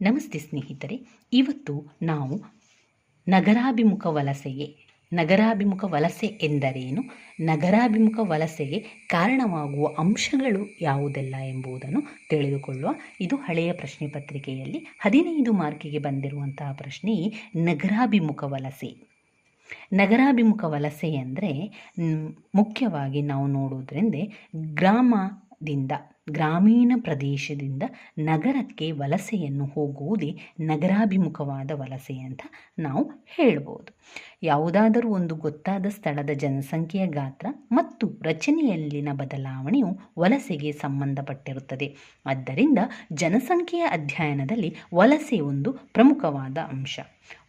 ನಮಸ್ತೆ ಸ್ನೇಹಿತರೆ, ಇವತ್ತು ನಾವು ನಗರಾಭಿಮುಖ ವಲಸೆಗೆ, ನಗರಾಭಿಮುಖ ವಲಸೆ ಎಂದರೇನು? ನಗರಾಭಿಮುಖ ವಲಸೆಗೆ ಕಾರಣವಾಗುವ ಅಂಶಗಳು ಯಾವುದೆಲ್ಲ ಎಂಬುದನ್ನು ತಿಳಿದುಕೊಳ್ಳುವ ಇದು ಹಳೆಯ ಪ್ರಶ್ನೆ ಪತ್ರಿಕೆಯಲ್ಲಿ ಹದಿನೈದು ಮಾರ್ಕಿಗೆ ಬಂದಿರುವಂತಹ ಪ್ರಶ್ನೆ ನಗರಾಭಿಮುಖ ವಲಸೆ. ನಗರಾಭಿಮುಖ ವಲಸೆ ಅಂದರೆ ಮುಖ್ಯವಾಗಿ ನಾವು ನೋಡುವುದರಿಂದ ಗ್ರಾಮದಿಂದ ಗ್ರಾಮೀಣ ಪ್ರದೇಶದಿಂದ ನಗರಕ್ಕೆ ವಲಸೆಯನ್ನು ಹೋಗುವುದೇ ನಗರಾಭಿಮುಖವಾದ ವಲಸೆ ಅಂತ ನಾವು ಹೇಳ್ಬೋದು. ಯಾವುದಾದರೂ ಒಂದು ಗೊತ್ತಾದ ಸ್ಥಳದ ಜನಸಂಖ್ಯೆಯ ಗಾತ್ರ ಮತ್ತು ರಚನೆಯಲ್ಲಿನ ಬದಲಾವಣೆಯು ವಲಸೆಗೆ ಸಂಬಂಧಪಟ್ಟಿರುತ್ತದೆ. ಆದ್ದರಿಂದ ಜನಸಂಖ್ಯೆಯ ಅಧ್ಯಯನದಲ್ಲಿ ವಲಸೆ ಒಂದು ಪ್ರಮುಖವಾದ ಅಂಶ.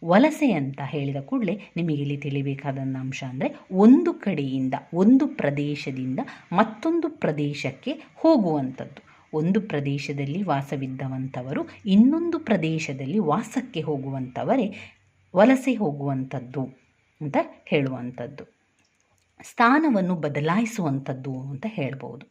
ವಲಸೆ ಅಂತ ಹೇಳಿದ ಕೂಡಲೇ ನಿಮಗೆ ಇಲ್ಲಿ ತಿಳಿಬೇಕಾದಂಥ ಅಂಶ ಅಂದರೆ ಒಂದು ಕಡೆಯಿಂದ ಒಂದು ಪ್ರದೇಶದಿಂದ ಮತ್ತೊಂದು ಪ್ರದೇಶಕ್ಕೆ ಹೋಗುವಂಥದ್ದು ಒಂದು ಪ್ರದೇಶದಲ್ಲಿ ವಾಸವಿದ್ದವಂಥವರು, ಇನ್ನೊಂದು ಪ್ರದೇಶದಲ್ಲಿ ವಾಸಕ್ಕೆ ಹೋಗುವಂಥವರೇ ವಲಸೆ ಹೋಗುವಂಥದ್ದು ಅಂತ ಹೇಳುವಂಥದ್ದು. ಸ್ಥಾನವನ್ನು ಬದಲಾಯಿಸುವಂಥದ್ದು ಅಂತ ಹೇಳ್ಬೋದು.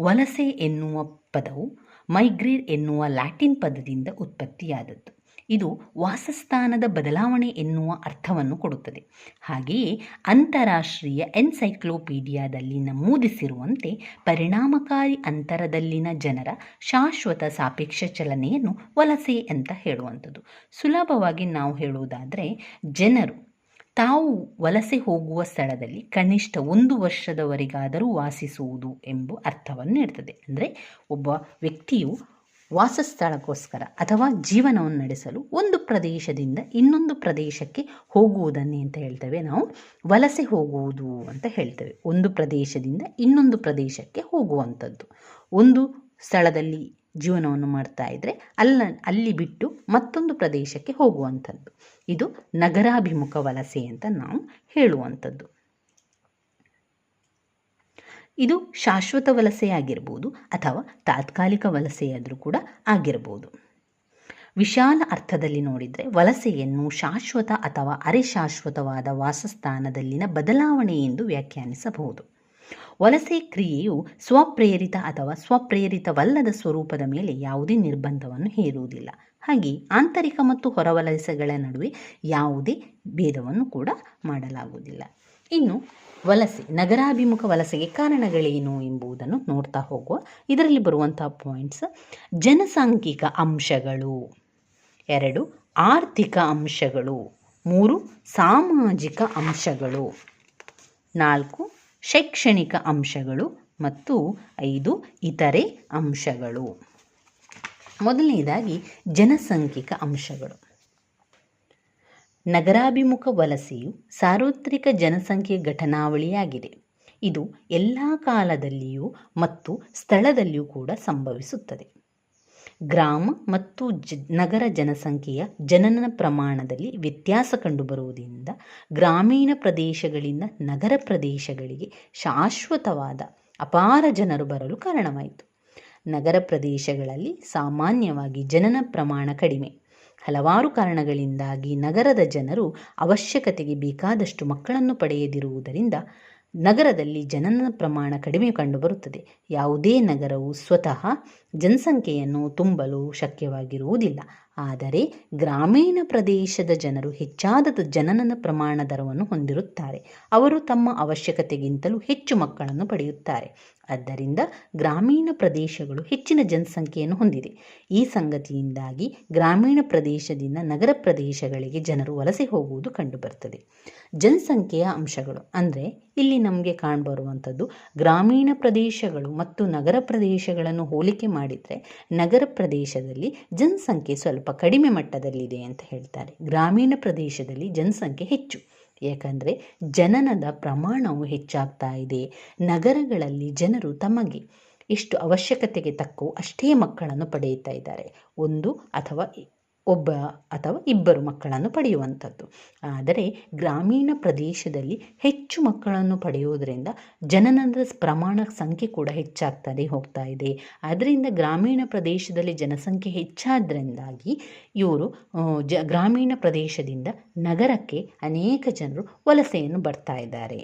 ವಲಸೆ ಎನ್ನುವ ಪದವು ಮೈಗ್ರೇಟ್ ಎನ್ನುವ ಲ್ಯಾಟಿನ್ ಪದದಿಂದ ಉತ್ಪತ್ತಿಯಾದದ್ದು. ಇದು ವಾಸಸ್ಥಾನದ ಬದಲಾವಣೆ ಎನ್ನುವ ಅರ್ಥವನ್ನು ಕೊಡುತ್ತದೆ. ಹಾಗೆಯೇ ಅಂತಾರಾಷ್ಟ್ರೀಯ ಎನ್ಸೈಕ್ಲೋಪೀಡಿಯಾದಲ್ಲಿ ನಮೂದಿಸಿರುವಂತೆ ಪರಿಣಾಮಕಾರಿ ಅಂತರದಲ್ಲಿನ ಜನರ ಶಾಶ್ವತ ಸಾಪೇಕ್ಷ ಚಲನೆಯನ್ನು ವಲಸೆ ಅಂತ ಹೇಳುವಂಥದ್ದು. ಸುಲಭವಾಗಿ ನಾವು ಹೇಳುವುದಾದರೆ ಜನರು ತಾವು ವಲಸೆ ಹೋಗುವ ಸ್ಥಳದಲ್ಲಿ ಕನಿಷ್ಠ ಒಂದು ವರ್ಷದವರೆಗಾದರೂ ವಾಸಿಸುವುದು ಎಂಬ ಅರ್ಥವನ್ನು ನೀಡ್ತದೆ ಅಂದರೆ ಒಬ್ಬ ವ್ಯಕ್ತಿಯು ವಾಸಸ್ಥಳಕ್ಕೋಸ್ಕರ ಅಥವಾ ಜೀವನವನ್ನು ನಡೆಸಲು ಒಂದು ಪ್ರದೇಶದಿಂದ ಇನ್ನೊಂದು ಪ್ರದೇಶಕ್ಕೆ ಹೋಗುವುದನ್ನೇ ಅಂತ ಹೇಳ್ತೇವೆ ನಾವು. ವಲಸೆ ಹೋಗುವುದು ಅಂತ ಹೇಳ್ತೇವೆ. ಒಂದು ಪ್ರದೇಶದಿಂದ ಇನ್ನೊಂದು ಪ್ರದೇಶಕ್ಕೆ ಹೋಗುವಂಥದ್ದು. ಒಂದು ಸ್ಥಳದಲ್ಲಿ ಜೀವನವನ್ನು ಮಾಡ್ತಾ ಇದ್ದರೆ ಅಲ್ಲ, ಅಲ್ಲಿ ಬಿಟ್ಟು ಮತ್ತೊಂದು ಪ್ರದೇಶಕ್ಕೆ ಹೋಗುವಂಥದ್ದು. ಇದು ನಗರಾಭಿಮುಖ ವಲಸೆ ಅಂತ ನಾವು ಹೇಳುವಂಥದ್ದು. ಇದು ಶಾಶ್ವತ ವಲಸೆಯಾಗಿರ್ಬೋದು ಅಥವಾ ತಾತ್ಕಾಲಿಕ ವಲಸೆಯಾದರೂ ಕೂಡ ಆಗಿರ್ಬೋದು. ವಿಶಾಲ ಅರ್ಥದಲ್ಲಿ ನೋಡಿದರೆ ವಲಸೆಯನ್ನು ಶಾಶ್ವತ ಅಥವಾ ಅರೆ ಶಾಶ್ವತವಾದ ವಾಸಸ್ಥಾನದಲ್ಲಿನ ಬದಲಾವಣೆ ಎಂದು ವ್ಯಾಖ್ಯಾನಿಸಬಹುದು. ವಲಸೆ ಕ್ರಿಯೆಯು ಸ್ವಪ್ರೇರಿತ ಅಥವಾ ಸ್ವಪ್ರೇರಿತವಲ್ಲದ ಸ್ವರೂಪದ ಮೇಲೆ ಯಾವುದೇ ನಿರ್ಬಂಧವನ್ನು ಹೇರುವುದಿಲ್ಲ. ಹಾಗೆ ಆಂತರಿಕ ಮತ್ತು ಹೊರವಲಸೆಗಳ ನಡುವೆ ಯಾವುದೇ ಭೇದವನ್ನು ಕೂಡ ಮಾಡಲಾಗುವುದಿಲ್ಲ. ಇನ್ನು ವಲಸೆ, ನಗರಾಭಿಮುಖ ವಲಸೆಗೆ ಕಾರಣಗಳೇನು ಎಂಬುದನ್ನು ನೋಡ್ತಾ ಹೋಗುವ ಇದರಲ್ಲಿ ಬರುವಂತಹ ಪಾಯಿಂಟ್ಸ್ ಜನಸಾಂಖ್ಯಿಕ ಅಂಶಗಳು. ಎರಡು, ಆರ್ಥಿಕ ಅಂಶಗಳು. ಮೂರು, ಸಾಮಾಜಿಕ ಅಂಶಗಳು. ನಾಲ್ಕು, ಶೈಕ್ಷಣಿಕ ಅಂಶಗಳು. ಮತ್ತು ಐದು, ಇತರೆ ಅಂಶಗಳು. ಮೊದಲನೇದಾಗಿ, ಜನಸಂಖ್ಯಿಕ ಅಂಶಗಳು. ನಗರಾಭಿಮುಖ ವಲಸೆಯು ಸಾರ್ವತ್ರಿಕ ಜನಸಂಖ್ಯೆ ಘಟನಾವಳಿಯಾಗಿದೆ. ಇದು ಎಲ್ಲ ಕಾಲದಲ್ಲಿಯೂ ಮತ್ತು ಸ್ಥಳದಲ್ಲಿಯೂ ಕೂಡ ಸಂಭವಿಸುತ್ತದೆ. ಗ್ರಾಮ ಮತ್ತು ಜ, ನಗರ ಜನಸಂಖ್ಯೆಯ ಜನನ ಪ್ರಮಾಣದಲ್ಲಿ ವ್ಯತ್ಯಾಸ ಕಂಡುಬರುವುದರಿಂದ ಗ್ರಾಮೀಣ ಪ್ರದೇಶಗಳಿಂದ ನಗರ ಪ್ರದೇಶಗಳಿಗೆ ಶಾಶ್ವತವಾದ ಅಪಾರ ಜನರು ಬರಲು ಕಾರಣವಾಯಿತು. ನಗರ ಪ್ರದೇಶಗಳಲ್ಲಿ ಸಾಮಾನ್ಯವಾಗಿ ಜನನ ಪ್ರಮಾಣ ಕಡಿಮೆ. ಹಲವಾರು ಕಾರಣಗಳಿಂದಾಗಿ ನಗರದ ಜನರು ಅವಶ್ಯಕತೆಗೆ ಬೇಕಾದಷ್ಟು ಮಕ್ಕಳನ್ನು ಪಡೆಯದಿರುವುದರಿಂದ ನಗರದಲ್ಲಿ ಜನನ ಪ್ರಮಾಣ ಕಡಿಮೆ ಕಂಡುಬರುತ್ತದೆ. ಯಾವುದೇ ನಗರವು ಸ್ವತಃ ಜನಸಂಖ್ಯೆಯನ್ನು ತುಂಬಲು ಶಕ್ಯವಾಗಿರುವುದಿಲ್ಲ. ಆದರೆ ಗ್ರಾಮೀಣ ಪ್ರದೇಶದ ಜನರು ಹೆಚ್ಚಾದ ಜನನ ಪ್ರಮಾಣ ದರವನ್ನು ಹೊಂದಿರುತ್ತಾರೆ. ಅವರು ತಮ್ಮ ಅವಶ್ಯಕತೆಗಿಂತಲೂ ಹೆಚ್ಚು ಮಕ್ಕಳನ್ನು ಪಡೆಯುತ್ತಾರೆ. ಆದ್ದರಿಂದ ಗ್ರಾಮೀಣ ಪ್ರದೇಶಗಳು ಹೆಚ್ಚಿನ ಜನಸಂಖ್ಯೆಯನ್ನು ಹೊಂದಿದೆ. ಈ ಸಂಗತಿಯಿಂದಾಗಿ ಗ್ರಾಮೀಣ ಪ್ರದೇಶದಿಂದ ನಗರ ಪ್ರದೇಶಗಳಿಗೆ ಜನರು ವಲಸೆ ಹೋಗುವುದು ಕಂಡುಬರುತ್ತದೆ. ಜನಸಂಖ್ಯೆಯ ಅಂಶಗಳು. ಅಂದರೆ ಇಲ್ಲಿ ನಮಗೆ ಕಾಣ್ಬರುವಂಥದ್ದು ಗ್ರಾಮೀಣ ಪ್ರದೇಶಗಳು ಮತ್ತು ನಗರ ಪ್ರದೇಶಗಳನ್ನು ಹೋಲಿಕೆ ಮಾಡಿದರೆ ನಗರ ಪ್ರದೇಶದಲ್ಲಿ ಜನಸಂಖ್ಯೆ ಸ್ವಲ್ಪ ಕಡಿಮೆ ಮಟ್ಟದಲ್ಲಿದೆ ಅಂತ ಹೇಳ್ತಾರೆ. ಗ್ರಾಮೀಣ ಪ್ರದೇಶದಲ್ಲಿ ಜನಸಂಖ್ಯೆ ಹೆಚ್ಚು. ಯಾಕಂದರೆ ಜನನದ ಪ್ರಮಾಣವು ಹೆಚ್ಚಾಗ್ತಾ ಇದೆ. ನಗರಗಳಲ್ಲಿ ಜನರು ತಮಗೆ ಎಷ್ಟು ಅವಶ್ಯಕತೆಗೆ ತಕ್ಕೋ ಅಷ್ಟೇ ಮಕ್ಕಳನ್ನು ಪಡೆಯುತ್ತಾ ಇದ್ದಾರೆ. ಒಂದು ಅಥವಾ ಒಬ್ಬ ಅಥವಾ ಇಬ್ಬರು ಮಕ್ಕಳನ್ನು ಪಡೆಯುವಂಥದ್ದು. ಆದರೆ ಗ್ರಾಮೀಣ ಪ್ರದೇಶದಲ್ಲಿ ಹೆಚ್ಚು ಮಕ್ಕಳನ್ನು ಪಡೆಯುವುದರಿಂದ ಜನನದ ಪ್ರಮಾಣ ಸಂಖ್ಯೆ ಕೂಡ ಹೆಚ್ಚಾಗ್ತದೆ, ಹೋಗ್ತಾ ಇದೆ. ಅದರಿಂದ ಗ್ರಾಮೀಣ ಪ್ರದೇಶದಲ್ಲಿ ಜನಸಂಖ್ಯೆ ಹೆಚ್ಚಾದ್ರಿಂದಾಗಿ ಇವರು ಜ, ಗ್ರಾಮೀಣ ಪ್ರದೇಶದಿಂದ ನಗರಕ್ಕೆ ಅನೇಕ ಜನರು ವಲಸೆಯನ್ನು ಬರ್ತಾ ಇದ್ದಾರೆ.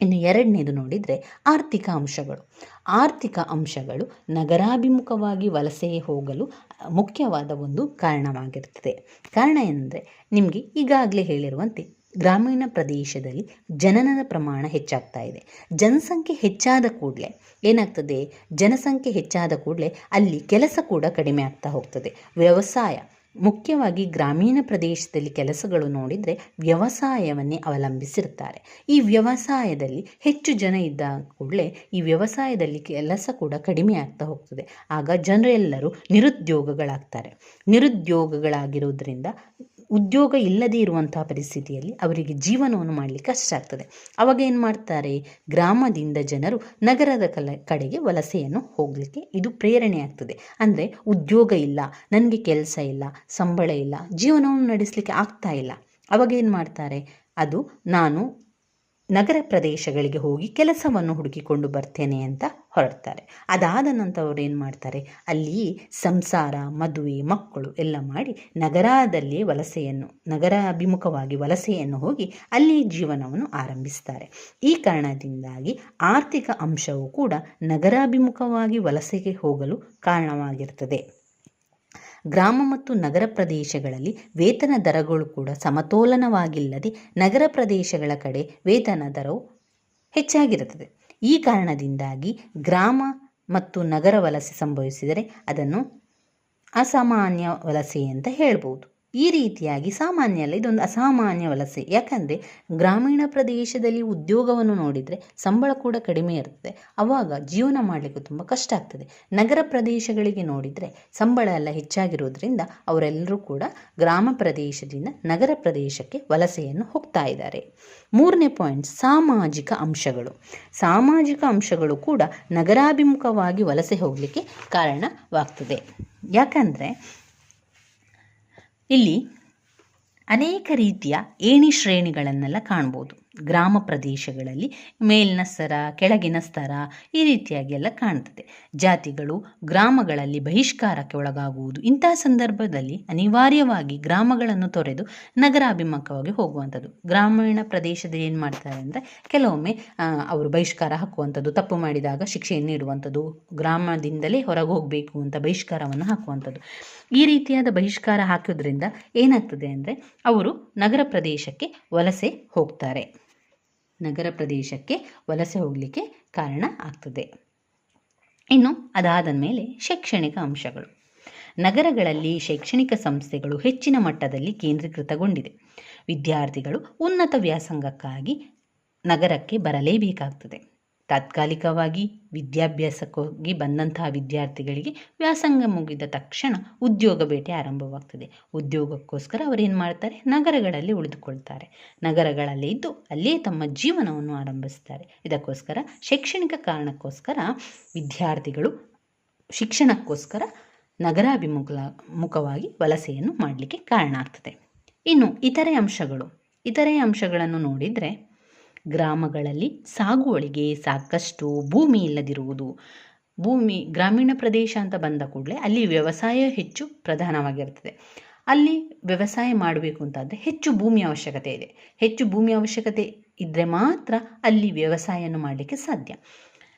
ಇನ್ನು ಎರಡನೇದು ನೋಡಿದರೆ ಆರ್ಥಿಕ ಅಂಶಗಳು. ಆರ್ಥಿಕ ಅಂಶಗಳು ನಗರಾಭಿಮುಖವಾಗಿ ವಲಸೆ ಹೋಗಲು ಮುಖ್ಯವಾದ ಒಂದು ಕಾರಣವಾಗಿರುತ್ತದೆ. ಕಾರಣ ಏನಂದರೆ, ನಿಮಗೆ ಈಗಾಗಲೇ ಹೇಳಿರುವಂತೆ ಗ್ರಾಮೀಣ ಪ್ರದೇಶದಲ್ಲಿ ಜನನದ ಪ್ರಮಾಣ ಹೆಚ್ಚಾಗ್ತಾ ಇದೆ. ಜನಸಂಖ್ಯೆ ಹೆಚ್ಚಾದ ಕೂಡಲೇ ಏನಾಗ್ತದೆ? ಜನಸಂಖ್ಯೆ ಹೆಚ್ಚಾದ ಕೂಡಲೇ ಅಲ್ಲಿ ಕೆಲಸ ಕೂಡ ಕಡಿಮೆ ಆಗ್ತಾ ಹೋಗ್ತದೆ. ವ್ಯವಸಾಯ ಮುಖ್ಯವಾಗಿ ಗ್ರಾಮೀಣ ಪ್ರದೇಶದಲ್ಲಿ ಕೆಲಸಗಳು ನೋಡಿದರೆ ವ್ಯವಸಾಯವನ್ನೇ ಅವಲಂಬಿಸಿರ್ತಾರೆ ಈ ವ್ಯವಸಾಯದಲ್ಲಿ ಹೆಚ್ಚು ಜನ ಇದ್ದ ಕೂಡಲೇ ಈ ವ್ಯವಸಾಯದಲ್ಲಿ ಕೆಲಸ ಕೂಡ ಕಡಿಮೆ ಆಗ್ತಾ ಹೋಗ್ತದೆ. ಆಗ ಜನರೆಲ್ಲರೂ ನಿರುದ್ಯೋಗಗಳಾಗ್ತಾರೆ. ನಿರುದ್ಯೋಗಗಳಾಗಿರುವುದರಿಂದ ಉದ್ಯೋಗ ಇಲ್ಲದೇ ಇರುವಂತಹ ಪರಿಸ್ಥಿತಿಯಲ್ಲಿ ಅವರಿಗೆ ಜೀವನವನ್ನು ಮಾಡಲಿಕ್ಕೆ ಕಷ್ಟ ಆಗ್ತದೆ. ಅವಾಗ ಏನು ಮಾಡ್ತಾರೆ? ಗ್ರಾಮದಿಂದ ಜನರು ನಗರದ ಕಡೆಗೆ ವಲಸೆಯನ್ನು ಹೋಗಲಿಕ್ಕೆ ಇದು ಪ್ರೇರಣೆ ಆಗ್ತದೆ. ಅಂದರೆ ಉದ್ಯೋಗ ಇಲ್ಲ, ನನಗೆ ಕೆಲಸ ಇಲ್ಲ, ಸಂಬಳ ಇಲ್ಲ, ಜೀವನವನ್ನು ನಡೆಸಲಿಕ್ಕೆ ಆಗ್ತಾ ಇಲ್ಲ. ಅವಾಗ ಏನು ಮಾಡ್ತಾರೆ? ಅದು ನಾನು ನಗರ ಪ್ರದೇಶಗಳಿಗೆ ಹೋಗಿ ಕೆಲಸವನ್ನು ಹುಡುಕಿಕೊಂಡು ಬರ್ತೇನೆ ಅಂತ ಹೊರಡ್ತಾರೆ. ಅದಾದ ನಂತರ ಅವ್ರು ಏನು ಮಾಡ್ತಾರೆ? ಅಲ್ಲಿ ಸಂಸಾರ, ಮದುವೆ, ಮಕ್ಕಳು ಎಲ್ಲ ಮಾಡಿ ನಗರದಲ್ಲಿ ವಲಸೆಯನ್ನು, ನಗರಾಭಿಮುಖವಾಗಿ ವಲಸೆಯನ್ನು ಹೋಗಿ ಅಲ್ಲಿ ಜೀವನವನ್ನು ಆರಂಭಿಸ್ತಾರೆ. ಈ ಕಾರಣದಿಂದಾಗಿ ಆರ್ಥಿಕ ಅಂಶವು ಕೂಡ ನಗರಾಭಿಮುಖವಾಗಿ ವಲಸೆಗೆ ಹೋಗಲು ಕಾರಣವಾಗಿರ್ತದೆ. ಗ್ರಾಮ ಮತ್ತು ನಗರ ಪ್ರದೇಶಗಳಲ್ಲಿ ವೇತನ ದರಗಳು ಕೂಡ ಸಮತೋಲನವಾಗಿಲ್ಲದೆ ನಗರ ಪ್ರದೇಶಗಳ ಕಡೆ ವೇತನ ದರವು ಹೆಚ್ಚಾಗಿರುತ್ತದೆ. ಈ ಕಾರಣದಿಂದಾಗಿ ಗ್ರಾಮ ಮತ್ತು ನಗರ ವಲಸೆ ಸಂಭವಿಸಿದರೆ ಅದನ್ನು ಅಸಾಮಾನ್ಯ ವಲಸೆ ಅಂತ ಹೇಳ್ಬೋದು. ಈ ರೀತಿಯಾಗಿ ಸಾಮಾನ್ಯ ಅಲ್ಲ ಇದೊಂದು ಅಸಾಮಾನ್ಯ ವಲಸೆ. ಯಾಕಂದರೆ, ಗ್ರಾಮೀಣ ಪ್ರದೇಶದಲ್ಲಿ ಉದ್ಯೋಗವನ್ನು ನೋಡಿದರೆ ಸಂಬಳ ಕೂಡ ಕಡಿಮೆ ಇರ್ತದೆ. ಆವಾಗ ಜೀವನ ಮಾಡಲಿಕ್ಕೆ ತುಂಬ ಕಷ್ಟ ಆಗ್ತದೆ. ನಗರ ಪ್ರದೇಶಗಳಿಗೆ ನೋಡಿದರೆ ಸಂಬಳ ಎಲ್ಲ ಹೆಚ್ಚಾಗಿರೋದ್ರಿಂದ ಅವರೆಲ್ಲರೂ ಕೂಡ ಗ್ರಾಮ ಪ್ರದೇಶದಿಂದ ನಗರ ಪ್ರದೇಶಕ್ಕೆ ವಲಸೆಯನ್ನು ಹೋಗ್ತಾ ಇದ್ದಾರೆ. ಮೂರನೇ ಪಾಯಿಂಟ್, ಸಾಮಾಜಿಕ ಅಂಶಗಳು. ಸಾಮಾಜಿಕ ಅಂಶಗಳು ಕೂಡ ನಗರಾಭಿಮುಖವಾಗಿ ವಲಸೆ ಹೋಗಲಿಕ್ಕೆ ಕಾರಣವಾಗ್ತದೆ. ಯಾಕಂದರೆ ಇಲ್ಲಿ ಅನೇಕ ರೀತಿಯ ಏಣಿ ಶ್ರೇಣಿಗಳನ್ನೆಲ್ಲ ಕಾಣ್ಬೋದು. ಗ್ರಾಮ ಪ್ರದೇಶಗಳಲ್ಲಿ ಮೇಲಿನ ಸ್ತರ ಕೆಳಗಿನ ಸ್ತರ ಈ ರೀತಿಯಾಗಿ ಎಲ್ಲ ಕಾಣ್ತದೆ. ಜಾತಿಗಳು ಗ್ರಾಮಗಳಲ್ಲಿ ಬಹಿಷ್ಕಾರಕ್ಕೆ ಒಳಗಾಗುವುದು ಇಂತಹ ಸಂದರ್ಭದಲ್ಲಿ ಅನಿವಾರ್ಯವಾಗಿ ಗ್ರಾಮಗಳನ್ನು ತೊರೆದು ನಗರಾಭಿಮುಖವಾಗಿ ಹೋಗುವಂಥದ್ದು. ಗ್ರಾಮೀಣ ಪ್ರದೇಶದಲ್ಲಿ ಏನು ಮಾಡ್ತಾರೆ ಅಂದರೆ ಕೆಲವೊಮ್ಮೆ ಅವರು ಬಹಿಷ್ಕಾರ ಹಾಕುವಂಥದ್ದು, ತಪ್ಪು ಮಾಡಿದಾಗ ಶಿಕ್ಷೆಯನ್ನು ನೀಡುವಂಥದ್ದು, ಗ್ರಾಮದಿಂದಲೇ ಹೊರಗೆ ಹೋಗಬೇಕು ಅಂತ ಬಹಿಷ್ಕಾರವನ್ನು ಹಾಕುವಂಥದ್ದು. ಈ ರೀತಿಯಾದ ಬಹಿಷ್ಕಾರ ಹಾಕೋದ್ರಿಂದ ಏನಾಗ್ತದೆ ಅಂದರೆ ಅವರು ನಗರ ಪ್ರದೇಶಕ್ಕೆ ವಲಸೆ ಹೋಗ್ತಾರೆ. ನಗರ ಪ್ರದೇಶಕ್ಕೆ ವಲಸೆ ಹೋಗಲಿಕ್ಕೆ ಕಾರಣ ಆಗ್ತದೆ. ಇನ್ನು ಅದಾದ ಮೇಲೆ ಶೈಕ್ಷಣಿಕ ಅಂಶಗಳು. ನಗರಗಳಲ್ಲಿ ಶೈಕ್ಷಣಿಕ ಸಂಸ್ಥೆಗಳು ಹೆಚ್ಚಿನ ಮಟ್ಟದಲ್ಲಿ ಕೇಂದ್ರೀಕೃತಗೊಂಡಿದೆ. ವಿದ್ಯಾರ್ಥಿಗಳು ಉನ್ನತ ವ್ಯಾಸಂಗಕ್ಕಾಗಿ ನಗರಕ್ಕೆ ಬರಲೇಬೇಕಾಗ್ತದೆ. ತಾತ್ಕಾಲಿಕವಾಗಿ ವಿದ್ಯಾಭ್ಯಾಸಕ್ಕೋಗಿ ಬಂದಂತಹ ವಿದ್ಯಾರ್ಥಿಗಳಿಗೆ ವ್ಯಾಸಂಗ ಮುಗಿದ ತಕ್ಷಣ ಉದ್ಯೋಗ ಬೇಟೆ ಆರಂಭವಾಗ್ತದೆ. ಉದ್ಯೋಗಕ್ಕೋಸ್ಕರ ಅವರೇನು ಮಾಡ್ತಾರೆ? ನಗರಗಳಲ್ಲಿ ಉಳಿದುಕೊಳ್ತಾರೆ. ನಗರಗಳಲ್ಲಿ ಇದ್ದು ಅಲ್ಲಿಯೇ ತಮ್ಮ ಜೀವನವನ್ನು ಆರಂಭಿಸ್ತಾರೆ. ಇದಕ್ಕೋಸ್ಕರ ಶೈಕ್ಷಣಿಕ ಕಾರಣಕ್ಕೋಸ್ಕರ ವಿದ್ಯಾರ್ಥಿಗಳು ಶಿಕ್ಷಣಕ್ಕೋಸ್ಕರ ನಗರಾಭಿಮುಖ ಮುಖವಾಗಿ ವಲಸೆಯನ್ನು ಮಾಡಲಿಕ್ಕೆ ಕಾರಣ ಆಗ್ತದೆ. ಇನ್ನು ಇತರೆ ಅಂಶಗಳು. ಇತರೆ ಅಂಶಗಳನ್ನು ನೋಡಿದರೆ ಗ್ರಾಮಗಳಲ್ಲಿ ಸಾಗುವಳಿಗೆ ಸಾಕಷ್ಟು ಭೂಮಿ ಇಲ್ಲದಿರುವುದು. ಭೂಮಿ ಗ್ರಾಮೀಣ ಪ್ರದೇಶ ಅಂತ ಬಂದ ಕೂಡಲೇ ಅಲ್ಲಿ ವ್ಯವಸಾಯ ಹೆಚ್ಚು ಪ್ರಧಾನವಾಗಿರ್ತದೆ. ಅಲ್ಲಿ ವ್ಯವಸಾಯ ಮಾಡಬೇಕು ಅಂತಾದರೆ ಹೆಚ್ಚು ಭೂಮಿ ಅವಶ್ಯಕತೆ ಇದೆ. ಹೆಚ್ಚು ಭೂಮಿ ಅವಶ್ಯಕತೆ ಇದ್ದರೆ ಮಾತ್ರ ಅಲ್ಲಿ ವ್ಯವಸಾಯವನ್ನು ಮಾಡಲಿಕ್ಕೆ ಸಾಧ್ಯ.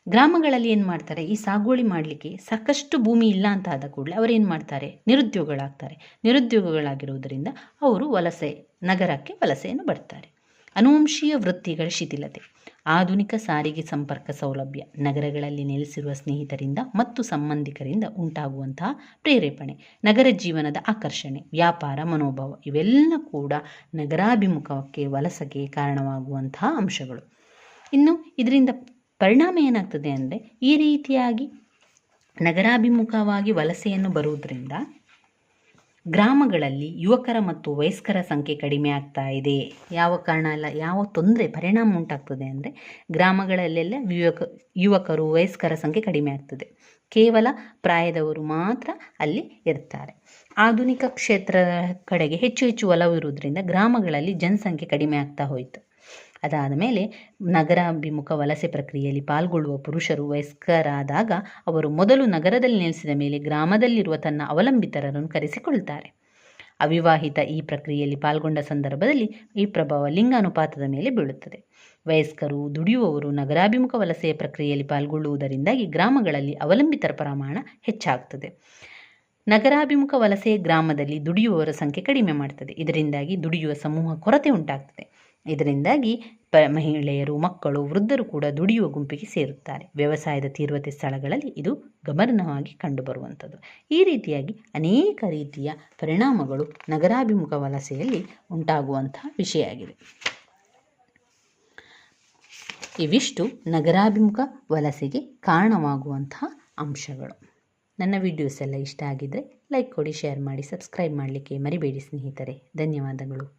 ಗ್ರಾಮಗಳಲ್ಲಿ ಏನು ಮಾಡ್ತಾರೆ? ಈ ಸಾಗುವಳಿ ಮಾಡಲಿಕ್ಕೆ ಸಾಕಷ್ಟು ಭೂಮಿ ಇಲ್ಲ ಅಂತ ಆದ ಕೂಡಲೇ ಅವರು ಏನು ಮಾಡ್ತಾರೆ? ನಿರುದ್ಯೋಗಗಳಾಗ್ತಾರೆ. ನಿರುದ್ಯೋಗಗಳಾಗಿರುವುದರಿಂದ ಅವರು ವಲಸೆ, ನಗರಕ್ಕೆ ವಲಸೆಯನ್ನು ಬರ್ತಾರೆ. ಅನುವಂಶೀಯ ವೃತ್ತಿಗಳ ಶಿಥಿಲತೆ, ಆಧುನಿಕ ಸಾರಿಗೆ ಸಂಪರ್ಕ ಸೌಲಭ್ಯ, ನಗರಗಳಲ್ಲಿ ನೆಲೆಸಿರುವ ಸ್ನೇಹಿತರಿಂದ ಮತ್ತು ಸಂಬಂಧಿಕರಿಂದ ಉಂಟಾಗುವಂತಹ ಪ್ರೇರೇಪಣೆ, ನಗರ ಜೀವನದ ಆಕರ್ಷಣೆ, ವ್ಯಾಪಾರ ಮನೋಭಾವ ಇವೆಲ್ಲ ಕೂಡ ನಗರಾಭಿಮುಖಕ್ಕೆ ವಲಸೆಗೆ ಕಾರಣವಾಗುವಂತಹ ಅಂಶಗಳು. ಇನ್ನು ಇದರಿಂದ ಪರಿಣಾಮ ಏನಾಗ್ತದೆ ಅಂದರೆ ಈ ರೀತಿಯಾಗಿ ನಗರಾಭಿಮುಖವಾಗಿ ವಲಸೆಯನ್ನು ಬರುವುದರಿಂದ ಗ್ರಾಮಗಳಲ್ಲಿ ಯುವಕರ ಮತ್ತು ವಯಸ್ಕರ ಸಂಖ್ಯೆ ಕಡಿಮೆ ಆಗ್ತಾ ಇದೆ. ಯಾವ ಕಾರಣ ಅಲ್ಲ, ಯಾವ ತೊಂದರೆ, ಪರಿಣಾಮ ಉಂಟಾಗ್ತದೆ ಅಂದರೆ ಗ್ರಾಮಗಳಲ್ಲೆಲ್ಲ ಯುವಕ, ಯುವಕರು, ವಯಸ್ಕರ ಸಂಖ್ಯೆ ಕಡಿಮೆ ಆಗ್ತದೆ. ಕೇವಲ ಪ್ರಾಯದವರು ಮಾತ್ರ ಅಲ್ಲಿ ಇರ್ತಾರೆ. ಆಧುನಿಕ ಕ್ಷೇತ್ರ ಕಡೆಗೆ ಹೆಚ್ಚು ಹೆಚ್ಚು ಒಲವಿರುವುದರಿಂದ ಗ್ರಾಮಗಳಲ್ಲಿ ಜನಸಂಖ್ಯೆ ಕಡಿಮೆ ಆಗ್ತಾ ಹೋಯಿತು. ಅದಾದ ಮೇಲೆ ನಗರಾಭಿಮುಖ ವಲಸೆ ಪ್ರಕ್ರಿಯೆಯಲ್ಲಿ ಪಾಲ್ಗೊಳ್ಳುವ ಪುರುಷರು ವಯಸ್ಕರಾದಾಗ ಅವರು ಮೊದಲು ನಗರದಲ್ಲಿ ನೆಲೆಸಿದ ಮೇಲೆ ಗ್ರಾಮದಲ್ಲಿರುವ ತನ್ನ ಅವಲಂಬಿತರನ್ನು ಕರೆಸಿಕೊಳ್ತಾರೆ. ಅವಿವಾಹಿತ ಈ ಪ್ರಕ್ರಿಯೆಯಲ್ಲಿ ಪಾಲ್ಗೊಂಡ ಸಂದರ್ಭದಲ್ಲಿ ಈ ಪ್ರಭಾವ ಲಿಂಗಾನುಪಾತದ ಮೇಲೆ ಬೀಳುತ್ತದೆ. ವಯಸ್ಕರು, ದುಡಿಯುವವರು ನಗರಾಭಿಮುಖ ವಲಸೆಯ ಪ್ರಕ್ರಿಯೆಯಲ್ಲಿ ಪಾಲ್ಗೊಳ್ಳುವುದರಿಂದಾಗಿ ಗ್ರಾಮಗಳಲ್ಲಿ ಅವಲಂಬಿತರ ಪ್ರಮಾಣ ಹೆಚ್ಚಾಗ್ತದೆ. ನಗರಾಭಿಮುಖ ವಲಸೆ ಗ್ರಾಮದಲ್ಲಿ ದುಡಿಯುವವರ ಸಂಖ್ಯೆ ಕಡಿಮೆ ಮಾಡ್ತದೆ. ಇದರಿಂದಾಗಿ ದುಡಿಯುವ ಸಮೂಹ ಕೊರತೆ ಉಂಟಾಗ್ತದೆ. ಇದರಿಂದಾಗಿ ಪ ಮಹಿಳೆಯರು, ಮಕ್ಕಳು, ವೃದ್ಧರು ಕೂಡ ದುಡಿಯುವ ಗುಂಪಿಗೆ ಸೇರುತ್ತಾರೆ. ವ್ಯವಸಾಯದ ತೀವ್ರತೆ ಸ್ಥಳಗಳಲ್ಲಿ ಇದು ಗಮನವಾಗಿ ಕಂಡುಬರುವಂಥದ್ದು. ಈ ರೀತಿಯಾಗಿ ಅನೇಕ ರೀತಿಯ ಪರಿಣಾಮಗಳು ನಗರಾಭಿಮುಖ ವಲಸೆಯಲ್ಲಿ ಉಂಟಾಗುವಂತಹ ವಿಷಯ ಆಗಿದೆ ಇವಿಷ್ಟು ನಗರಾಭಿಮುಖ ವಲಸೆಗೆ ಕಾರಣವಾಗುವಂತಹ ಅಂಶಗಳು. ನನ್ನ ವಿಡಿಯೋಸ್ ಎಲ್ಲ ಇಷ್ಟ ಆಗಿದ್ದರೆ ಲೈಕ್ ಕೊಡಿ, ಶೇರ್ ಮಾಡಿ, ಸಬ್ಸ್ಕ್ರೈಬ್ ಮಾಡಲಿಕ್ಕೆ ಮರಿಬೇಡಿ ಸ್ನೇಹಿತರೆ. ಧನ್ಯವಾದಗಳು.